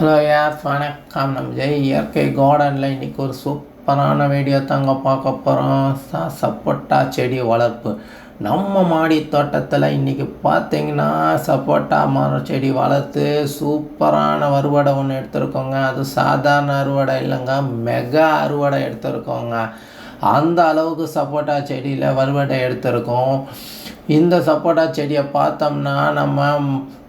Hello யார் வணக்கம். நம்ம ஜெய் இயற்கை கார்டனில் இன்றைக்கி ஒரு சூப்பரான வீடியோ தாங்க பார்க்க போகிறோம் ச சப்போட்டா செடி வளர்ப்பு. நம்ம மாடி தோட்டத்தில் இன்றைக்கி பார்த்தீங்கன்னா சப்போட்டா மரம் செடி வளர்த்து சூப்பரான அறுவடை ஒன்று எடுத்திருக்கோங்க. அது சாதாரண அறுவடை இல்லைங்க மெகா அறுவடை எடுத்திருக்கோங்க. அந்த அளவுக்கு சப்போட்டா செடியில் வறுவடை எடுத்திருக்கோம். இந்த சப்போட்டா செடியை பார்த்தோம்னா நம்ம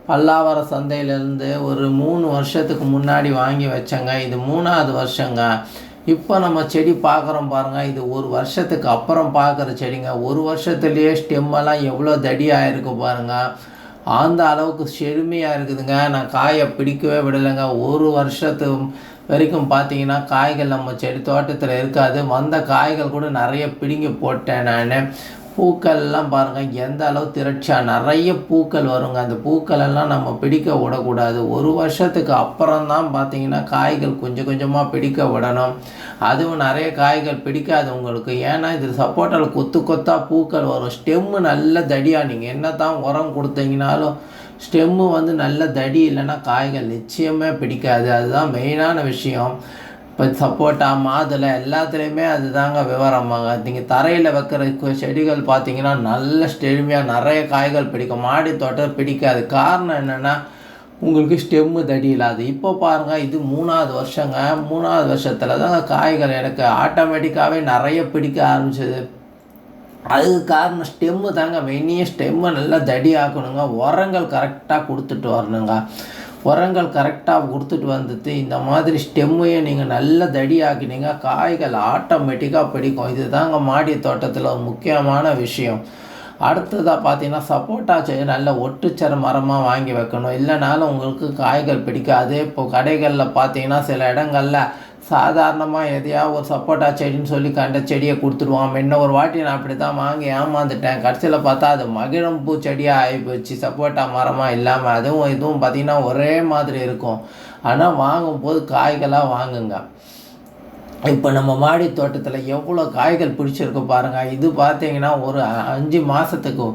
பல்லாவர சந்தையிலேருந்து ஒரு மூணு வருஷத்துக்கு முன்னாடி வாங்கி வச்சேங்க. இது மூணாவது வருஷங்க. இப்போ நம்ம செடி பார்க்குறோம் பாருங்கள் இது ஒரு வருஷத்துக்கு அப்புறம் பார்க்குற செடிங்க. ஒரு வருஷத்துலேயே ஸ்டெம்மெல்லாம் எவ்வளோ தடியாக இருக்கு பாருங்கள் அந்த அளவுக்கு செழுமையாக இருக்குதுங்க. நான் காயை பிடிக்கவே விடலைங்க. ஒரு வருஷத்து வரைக்கும் பார்த்தீங்கன்னா காய்கள் நம்ம செடி தோட்டத்தில் இருக்காது. வந்த காய்கள் கூட நிறைய பிடுங்கி போட்டேன் நான். பூக்கள்லாம் பாருங்கள் எந்த அளவு திரட்சியாக நிறைய பூக்கள் வருங்க. அந்த பூக்கள் எல்லாம் நம்ம பிடிக்க விடக்கூடாது. ஒரு வருஷத்துக்கு அப்புறம் தான் பார்த்தீங்கன்னா காய்கள் கொஞ்சம் கொஞ்சமாக பிடிக்க விடணும். அதுவும் நிறைய காய்கள் பிடிக்காது உங்களுக்கு ஏன்னா இது சப்போட்டாவில் கொத்து கொத்தாக பூக்கள் வரும். ஸ்டெம்மு நல்ல தடியாக நீங்கள் என்ன தான் உரம் கொடுத்தீங்கனாலும் ஸ்டெம்மு வந்து நல்ல தடி இல்லைன்னா காய்கள் நிச்சயமே பிடிக்காது. அதுதான் மெயினான விஷயம். இப்போ சப்போட்டா மாதுளை எல்லாத்துலேயுமே அதுதாங்க விவரமாங்க நீங்கள் தரையில் வைக்கிற செடிகள் பார்த்தீங்கன்னா நல்ல ஸ்டெழுமையாக நிறைய காய்கள் பிடிக்கும். மாடி தோட்டம் பிடிக்காது. காரணம் என்னென்னா உங்களுக்கு ஸ்டெம்மு தடி இல்லாது இப்போ பாருங்கள் இது மூணாவது வருஷங்க. மூணாவது வருஷத்தில் தான் காய்கள் எனக்கு ஆட்டோமேட்டிக்காகவே நிறைய பிடிக்க ஆரம்பிச்சது. அதுக்கு காரணம் ஸ்டெம்மு தாங்க. மெயினியே ஸ்டெம்மை நல்லா தடி ஆக்கணுங்க உரங்கள் கரெக்டாக கொடுத்துட்டு வரணுங்க. உரங்கள் கரெக்டாக கொடுத்துட்டு வந்துட்டு இந்த மாதிரி ஸ்டெம்மையும் நீங்கள் நல்ல தடி ஆக்கினீங்க காய்கள் ஆட்டோமேட்டிக்காக பிடிக்கும். இது தாங்க மாடி தோட்டத்தில் ஒரு முக்கியமான விஷயம். அடுத்ததாக பார்த்தீங்கன்னா சப்போட்டா செடி நல்ல ஒட்டுச்சர மரமாக வாங்கி வைக்கணும். இல்லைனாலும் உங்களுக்கு காய்கள் பிடிக்காது. இப்போ கடைகளில் பார்த்தீங்கன்னா சில இடங்களில் சாதாரணமாக எதையாவது ஒரு சப்போட்டா செடின்னு சொல்லி கண்ட செடியை கொடுத்துருவான். முன்ன ஒரு வாட்டி நான் அப்படி தான் வாங்கி ஏமாந்துட்டேன். கடைசியில் பார்த்தா அது மகிழம் பூ செடியாக ஆகி போச்சு. சப்போட்டா மரமாக இல்லாமல் அதுவும் இதுவும் பார்த்திங்கன்னா ஒரே மாதிரி இருக்கும். ஆனால் வாங்கும்போது காய்களாக வாங்குங்க. இப்போ நம்ம மாடி தோட்டத்தில் எவ்வளோ காய்கள் பிடிச்சிருக்கு பாருங்கள் இது பார்த்தீங்கன்னா ஒரு அ- அஞ்சு மாதத்துக்கு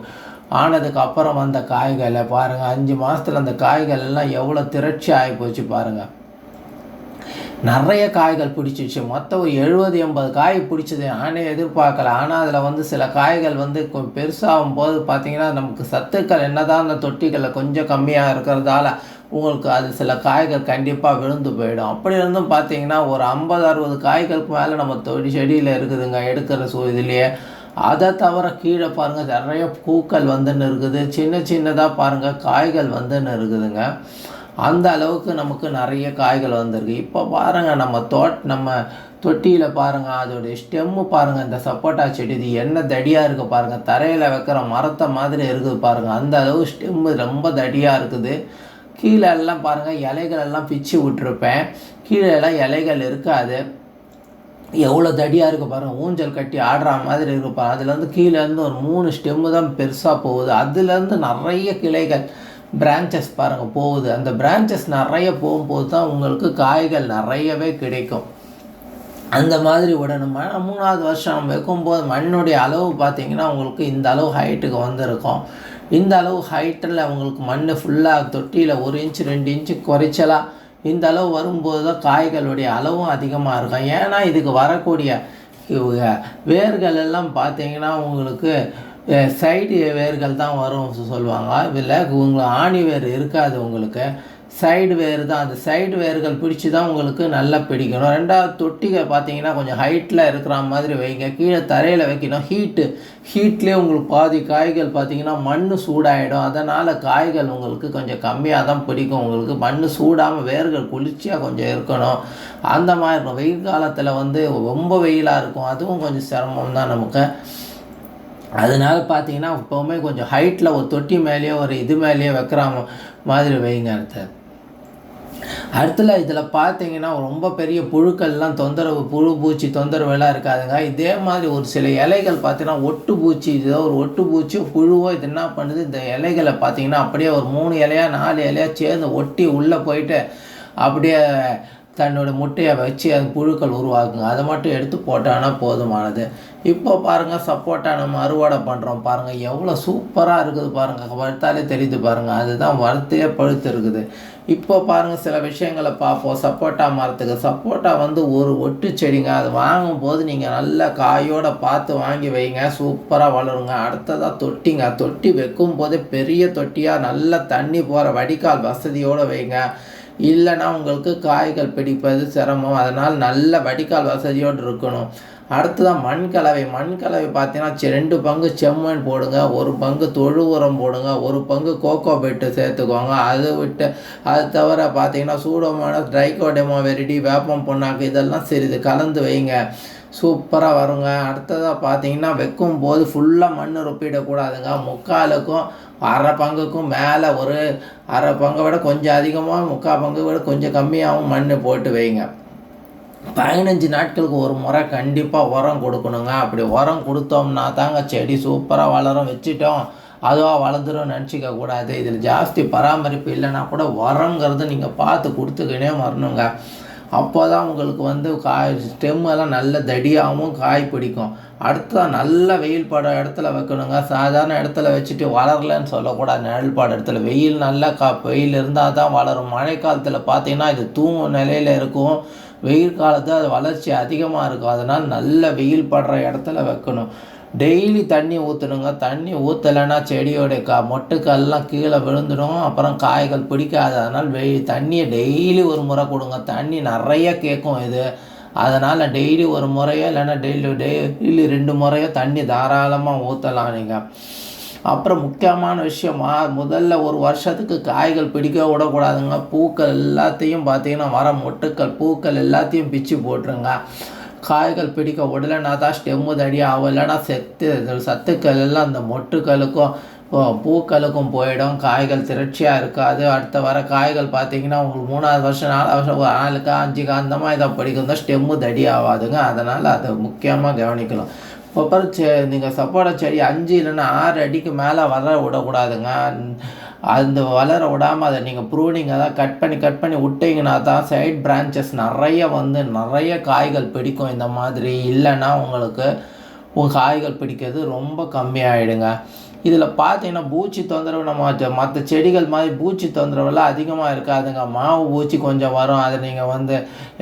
ஆனதுக்கு அப்புறம் வந்த காய்களை பாருங்கள் அஞ்சு மாதத்தில் அந்த காய்கள் எல்லாம் எவ்வளோ திரட்சி ஆகி போச்சு பாருங்கள் நிறைய காய்கள் பிடிச்சிச்சு மொத்தம் ஒரு எழுபது எண்பது காய் பிடிச்சது. நானே எதிர்பார்க்கல. ஆனால் அதில் வந்து சில காய்கள் வந்து கொஞ்சம் பெருசாகும் போது பார்த்தீங்கன்னா நமக்கு சத்துக்கள் என்னதான் அந்த தொட்டிகளில் கொஞ்சம் கம்மியாக இருக்கிறதால உங்களுக்கு அது சில காய்கள் கண்டிப்பாக விழுந்து போயிடும். அப்படி இருந்தும் பார்த்தீங்கன்னா ஒரு ஐம்பது அறுபது காய்களுக்கு மேலே நம்ம தொடி செடியில் இருக்குதுங்க எடுக்கிற சூ இதுலேயே அதை தவிர கீழே பாருங்கள் நிறைய பூக்கள் வந்துன்னு இருக்குது. சின்ன சின்னதாக பாருங்கள் காய்கள் வந்துன்னு இருக்குதுங்க. அந்த அளவுக்கு நமக்கு நிறைய காய்கள் வந்திருக்கு. இப்போ பாருங்கள் நம்ம தோட் நம்ம தொட்டியில் பாருங்கள் அதோடைய ஸ்டெம்மு பாருங்கள் இந்த சப்போட்டா செடி இது என்ன தடியாக இருக்குது பாருங்கள் தரையில் வைக்கிற மரத்தை மாதிரி இருக்குது பாருங்கள் அந்த அளவு ஸ்டெம்மு ரொம்ப தடியாக இருக்குது. கீழே எல்லாம் பாருங்கள் இலைகள் எல்லாம் பிச்சு விட்டுருப்பேன். கீழே எல்லாம் இலைகள் இருக்காது. எவ்வளோ தடியாக இருக்குது பாருங்கள் ஊஞ்சல் கட்டி ஆடுற மாதிரி இருக்குது பாருங்கள் அதுலேருந்து கீழேருந்து ஒரு மூணு ஸ்டெம்மு தான் பெருசாக போகுது. அதுலேருந்து நிறைய கிளைகள் பிரான்ச்சஸ் பாருங்கள் போகுது. அந்த பிரான்ச்சஸ் நிறைய போகும்போது தான் உங்களுக்கு காய்கள் நிறையவே கிடைக்கும். அந்த மாதிரி விடணும்? மூணாவது வருஷம் நம்ம வைக்கும்போது மண்ணுடைய அளவு பார்த்தீங்கன்னா உங்களுக்கு இந்த அளவு ஹைட்டுக்கு வந்திருக்கும். இந்த அளவு ஹைட்டில் உங்களுக்கு மண் ஃபுல்லாக தொட்டியில் ஒரு இன்ச் ரெண்டு இன்ச்சு குறைச்சலாக இந்த அளவு வரும்போது தான் காய்களுடைய அளவும் அதிகமாக இருக்கும். ஏன்னா இதுக்கு வரக்கூடிய வேர்கள் எல்லாம் பார்த்தீங்கன்னா உங்களுக்கு சைடு வேர்கள் தான் வரும் சொல்லுவாங்க. இதில் உங்களுக்கு ஆணி வேர் இருக்காது உங்களுக்கு. சைடு வேர் தான். அந்த சைடு வேர்கள் பிடிச்சி தான் உங்களுக்கு நல்லா பிடிக்கணும். ரெண்டாவது தொட்டிகள் பார்த்தீங்கன்னா கொஞ்சம் ஹைட்டில் இருக்கிற மாதிரி வைங்க. கீழே தரையில் வைக்கணும். ஹீட்டு ஹீட்லேயே உங்களுக்கு பாதி காய்கள் பார்த்தீங்கன்னா மண் சூடாகிடும் அதனால் காய்கள் உங்களுக்கு கொஞ்சம் கம்மியாக தான் பிடிக்கும் உங்களுக்கு. மண் சூடாமல் வேர்கள் குளிர்ச்சியாக கொஞ்சம் இருக்கணும். அந்த மாதிரி இருக்கும். வெயில் காலத்தில் வந்து ரொம்ப வெயிலாக இருக்கும். அதுவும் கொஞ்சம் சிரமம் தான் நமக்கு. அதனால பார்த்தீங்கன்னா எப்போவுமே கொஞ்சம் ஹைட்டில் ஒரு தொட்டி மேலேயோ ஒரு இது மேலேயோ வைக்கிற மாதிரி வைங்க அடுத்த அடுத்துல இதில் பார்த்தீங்கன்னா ரொம்ப பெரிய புழுக்கள்லாம் தொந்தரவு புழு பூச்சி தொந்தரவுலாம் இருக்காதுங்க. இதே மாதிரி ஒரு சில இலைகள் பார்த்தீங்கன்னா ஒட்டு பூச்சி இதோ ஒரு ஒட்டு பூச்சியோ புழுவோ இது என்ன பண்ணுது? இந்த இலைகளை பார்த்தீங்கன்னா அப்படியே ஒரு மூணு இலையாக நாலு இலையாக சேர்ந்து ஒட்டி உள்ளே போயிட்டு அப்படியே தன்னோட முட்டையை வச்சு அது புழுக்கள் உருவாக்குங்க. அதை மட்டும் எடுத்து போட்டானா போதுமானது. இப்போ பாருங்கள் சப்போட்டா நம்ம அறுவடை பண்ணுறோம் பாருங்கள் எவ்வளோ சூப்பராக இருக்குது பாருங்கள் வறுத்தாலே தெரியுது பாருங்கள் அதுதான் வறுத்தையே பழுத்து இருக்குது. இப்போ பாருங்கள் சில விஷயங்களை பார்ப்போம். சப்போட்டா மரத்துக்கு சப்போட்டா வந்து ஒரு ஒட்டு செடிங்க. அது வாங்கும்போது நீங்கள் நல்ல காயோடு பார்த்து வாங்கி வைங்க. சூப்பராக வளருங்க. அடுத்ததாக தொட்டிங்க. தொட்டி வைக்கும் போதே பெரிய தொட்டியாக நல்ல தண்ணி போகிற வடிகால் வசதியோடு வைங்க. இல்லைன்னா உங்களுக்கு காய்கள் பிடிப்பது சிரமம். அதனால் நல்ல வடிகால் வசதியோடு இருக்கணும். அடுத்ததான் மண் கலவை. மண் கலவை பார்த்தீங்கன்னா ரெண்டு பங்கு செம்மண் போடுங்க. ஒரு பங்கு தொழு உரம் போடுங்க. ஒரு பங்கு கோகோ பெட்டு சேர்த்துக்கோங்க. அது விட்டு அது தவிர பார்த்தீங்கன்னா சூடமான ட்ரைகோடெமோ வெரிடி வேப்பம் பொண்ணாக்கு இதெல்லாம் சிறிது கலந்து வைங்க. சூப்பராக வருங்க. அடுத்ததாக பார்த்தீங்கன்னா வைக்கும் போது ஃபுல்லாக மண் ரொப்பிடக்கூடாதுங்க. முக்காலுக்கும் அரை பங்குக்கும் மேலே ஒரு அரை பங்கை விட கொஞ்சம் அதிகமாக முக்கால் பங்கு விட கொஞ்சம் கம்மியாகவும் மண் போட்டு வைங்க. பதினஞ்சு நாட்களுக்கு ஒரு முறை கண்டிப்பாக உரம் கொடுக்கணுங்க. அப்படி உரம் கொடுத்தோம்னா தாங்க செடி சூப்பராக வளரும். வச்சுட்டோம் அதுவாக வளர்ந்துடும் நினச்சிக்க கூடாது. இதில் ஜாஸ்தி பராமரிப்பு இல்லைன்னா கூட உரங்கிறது நீங்கள் பார்த்து கொடுத்துக்கினே வரணுங்க. அப்போ தான் உங்களுக்கு வந்து காய் ஸ்டெம் எல்லாம் நல்ல தடியாகவும் காய் பிடிக்கும். அடுத்ததான் நல்ல வெயில் பட இடத்துல வைக்கணுங்க. சாதாரண இடத்துல வச்சுட்டு வளரலன்னு சொல்லக்கூடாது. நிழல் பட இடத்துல. வெயில் நல்லா கா வெயில் இருந்தால் தான் வளரும். மழை காலத்தில் பார்த்தீங்கன்னா இது தூங்கும் நிலையில் இருக்கும். வெயில் காலத்தில் அது வளர்ச்சி அதிகமாக இருக்கும். அதனால் நல்ல வெயில் படுற இடத்துல வைக்கணும். டெய்லி தண்ணி ஊற்றணுங்க தண்ணி ஊற்றலைன்னா செடியோடைய கா மொட்டுக்கெல்லாம் கீழே விழுந்துடும். அப்புறம் காய்கள் பிடிக்காது. அதனால் வெய் தண்ணியை டெய்லி ஒரு முறை கொடுங்க. தண்ணி நிறைய கேட்கும் இது. அதனால் டெய்லி ஒரு முறையோ இல்லைன்னா டெய்லி டெய்லி ரெண்டு முறையோ தண்ணி தாராளமாக ஊற்றலாம் நீங்கள் அப்புறம் முக்கியமான விஷயமா முதல்ல ஒரு வருஷத்துக்கு காய்கள் பிடிக்க விடக்கூடாதுங்க. பூக்கள் எல்லாத்தையும் பார்த்தீங்கன்னா மரம் மொட்டுக்கள் பூக்கள் எல்லாத்தையும் பிச்சு போட்டுருங்க. காய்கள் பிடிக்க விடலைன்னா தான் ஸ்டெம்மு தடி ஆகும் செத்து சத்துக்கள் எல்லாம் அந்த மொட்டுக்களுக்கும் பூக்களுக்கும் போயிடும். காய்கள் திரட்சியாக இருக்காது. அடுத்த வர காய்கள் பார்த்தீங்கன்னா உங்களுக்கு மூணாவது வருஷம் நாலாவது வருஷம் ஒரு நாலு கா அந்த மாதிரி இதை படிக்கும். தான் ஸ்டெம்மு தடி ஆகாதுங்க. அதனால் அதை முக்கியமாக கவனிக்கணும். அப்புறம் செ நீங்கள் சப்போட்டா செடி அஞ்சு இல்லைன்னா ஆறு அடிக்கு மேலே வளர விடக்கூடாதுங்க. அந்த வளர விடாமல் அதை நீங்கள் ப்ரூனிங் அதான் கட் பண்ணி கட் பண்ணி விட்டீங்கன்னா தான் சைட் பிரான்ச்சஸ் நிறைய வந்து நிறைய காய்கள் பிடிக்கும். இந்த மாதிரி இல்லைன்னா உங்களுக்கு உங்கள் காய்கள் பிடிக்கிறது ரொம்ப கம்மியாகிடுங்க இதில் பார்த்தீங்கன்னா பூச்சி தொந்தரவு நம்ம மற்ற செடிகள் மாதிரி பூச்சி தொந்தரவுலாம் அதிகமாக இருக்காதுங்க. மாவு பூச்சி கொஞ்சம் வரும். அதை நீங்கள் வந்து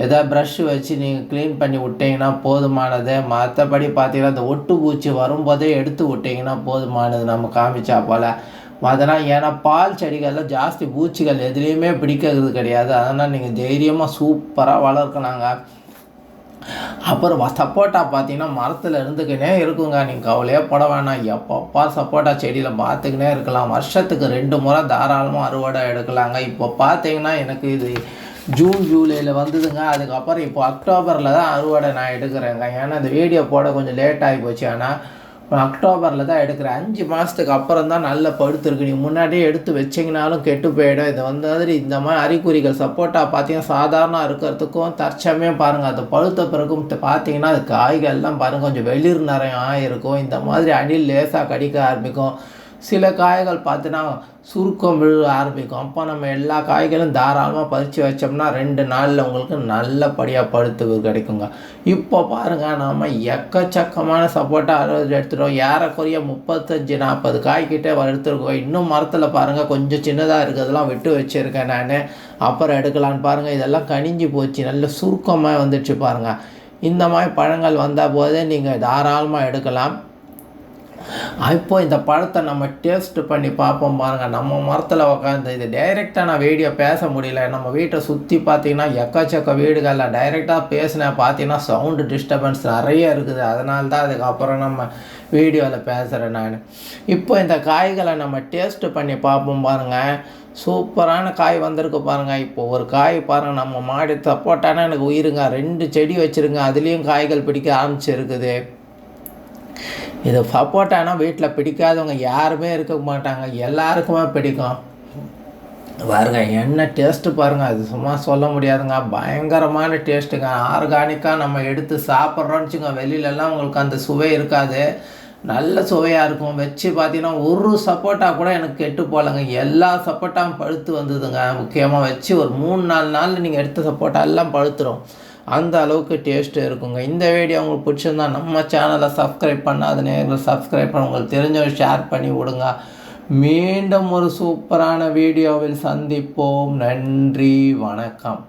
எதாவது ப்ரஷ் வச்சு நீங்கள் க்ளீன் பண்ணி விட்டீங்கன்னா போதுமானது. மற்றபடி பார்த்தீங்கன்னா இந்த ஒட்டு பூச்சி வரும்போதே எடுத்து விட்டிங்கன்னா போதுமானது நம்ம காமிச்சா போல். அதனால் ஏன்னா பால் செடிகளில் ஜாஸ்தி பூச்சிகள் எதுலேயுமே பிடிக்கிறது கிடையாது. அதனால் நீங்கள் தைரியமாக சூப்பராக வளர்க்கலாங்க. அப்புறம் சப்போட்டா பார்த்தீங்கன்னா மரத்தில் இருந்துக்கினே இருக்குங்க. நீங்கள் கவலையே போட வேணாம். எப்பப்பா சப்போட்டா செடியில் பார்த்துக்கினே இருக்கலாம். வருஷத்துக்கு ரெண்டு முறை தாராளமாக அறுவடை எடுக்கலாங்க. இப்போ பார்த்தீங்கன்னா எனக்கு இது ஜூன் ஜூலையில் வந்ததுங்க. அதுக்கப்புறம் இப்போ அக்டோபரில் தான் அறுவடை நான் எடுக்கிறேங்க. ஏன்னா இந்த வீடியோ போட கொஞ்சம் லேட் ஆகி போச்சு. ஆனால் அக்டோபரில் தான் எடுக்கிறேன் அஞ்சு மாதத்துக்கு அப்புறம் தான் நல்ல படுத்துருக்கு. நீ முன்னாடியே எடுத்து வச்சிங்கனாலும் கெட்டு போயிடும். இது வந்து மாதிரி இந்த மாதிரி அறிகுறிகள் சப்போட்டா பார்த்தீங்கன்னா சாதாரண இருக்கிறதுக்கும் தற்சமயம் பாருங்கள் அது பழுத்த பிறகும் பார்த்தீங்கன்னா அது காய்கள்லாம் பாருங்கள் கொஞ்சம் வெளிர் நிறையம் ஆகிருக்கும் இந்த மாதிரி அணில் லேசாக கடிக்க ஆரம்பிக்கும். சில காய்கள் பார்த்தீங்கன்னா சுருக்கம் விழுக ஆரம்பிக்கும். அப்போ நம்ம எல்லா காய்களும் தாராளமாக பறித்து வச்சோம்னா ரெண்டு நாளில் உங்களுக்கு நல்லபடியாக படுத்து கிடைக்குங்க. இப்போ பாருங்கள் நாம் எக்கச்சக்கமான சப்போட்டா அறுபது எடுத்துட்டோம். ஏறக்குறைய முப்பத்தஞ்சு நாற்பது காய்கிட்டே எடுத்துருக்கோம் இன்னும் மரத்தில் பாருங்கள் கொஞ்சம் சின்னதாக இருக்கிறதெல்லாம் விட்டு வச்சுருக்கேன் நான். அப்புறம் எடுக்கலான்னு பாருங்கள் இதெல்லாம் கனிஞ்சு போச்சு. நல்ல சுருக்கமாக வந்துடுச்சு பாருங்கள் இந்த மாதிரி பழங்கள் வந்த போதே நீங்கள் தாராளமாக எடுக்கலாம். இப்போது இந்த பழத்தை நம்ம டேஸ்ட் பண்ணி பார்ப்போம் பாருங்கள் நம்ம மரத்தில் உட்காந்து இது டைரெக்டாக நான் வீடியோ பேச முடியல. நம்ம வீட்டை சுற்றி பார்த்தீங்கன்னா எக்கச்சக்க வீடுகளில் டைரெக்டாக பேசினேன் பார்த்தீங்கன்னா சவுண்டு டிஸ்டர்பன்ஸ் நிறைய இருக்குது. அதனால தான் அதுக்கப்புறம் நம்ம வீடியோவில் பேசுகிறேன் நான். இப்போ இந்த காய்களை நம்ம டேஸ்ட் பண்ணி பார்ப்போம் பாருங்கள் சூப்பரான காய் வந்திருக்கு பாருங்கள் இப்போ ஒரு காய் பாருங்கள் நம்ம மாடி சப்போட்டானா எனக்கு உயிருங்க. ரெண்டு செடி வச்சுருங்க. அதுலேயும் காய்கள் பிடிக்க ஆரம்பிச்சிருக்குது. இது சப்போட்டானா வீட்டில் பிடிக்காதவங்க யாருமே இருக்க மாட்டாங்க. எல்லாருக்குமே பிடிக்கும். பாருங்க என்ன டேஸ்ட்டு பாருங்கள் அது சும்மா சொல்ல முடியாதுங்க. பயங்கரமான டேஸ்ட்டுங்க ஆர்கானிக்காக நம்ம எடுத்து சாப்பிட்றோன்னு வச்சுங்க வெளியிலலாம் உங்களுக்கு அந்த சுவை இருக்காது. நல்ல சுவையாக இருக்கும். வச்சு பார்த்தீங்கன்னா ஒரு சப்போட்டா கூட எனக்கு கெட்டு போகலங்க. எல்லா சப்போட்டாவும் பழுத்து வந்ததுங்க. முக்கியமாக வச்சு ஒரு மூணு நாலு நாளில் நீங்கள் எடுத்த சப்போட்டா எல்லாம் பழுத்துரும். அந்த அளவுக்கு டேஸ்ட்டு இருக்குங்க. இந்த வீடியோ உங்களுக்கு பிடிச்சிருந்தா நம்ம சேனலை சப்ஸ்கிரைப் பண்ணாத நேரில் சப்ஸ்கிரைப் பண்ண உங்களுக்கு தெரிஞ்சவங்க ஷேர் பண்ணி விடுங்க. மீண்டும் ஒரு சூப்பரான வீடியோவில் சந்திப்போம். நன்றி வணக்கம்.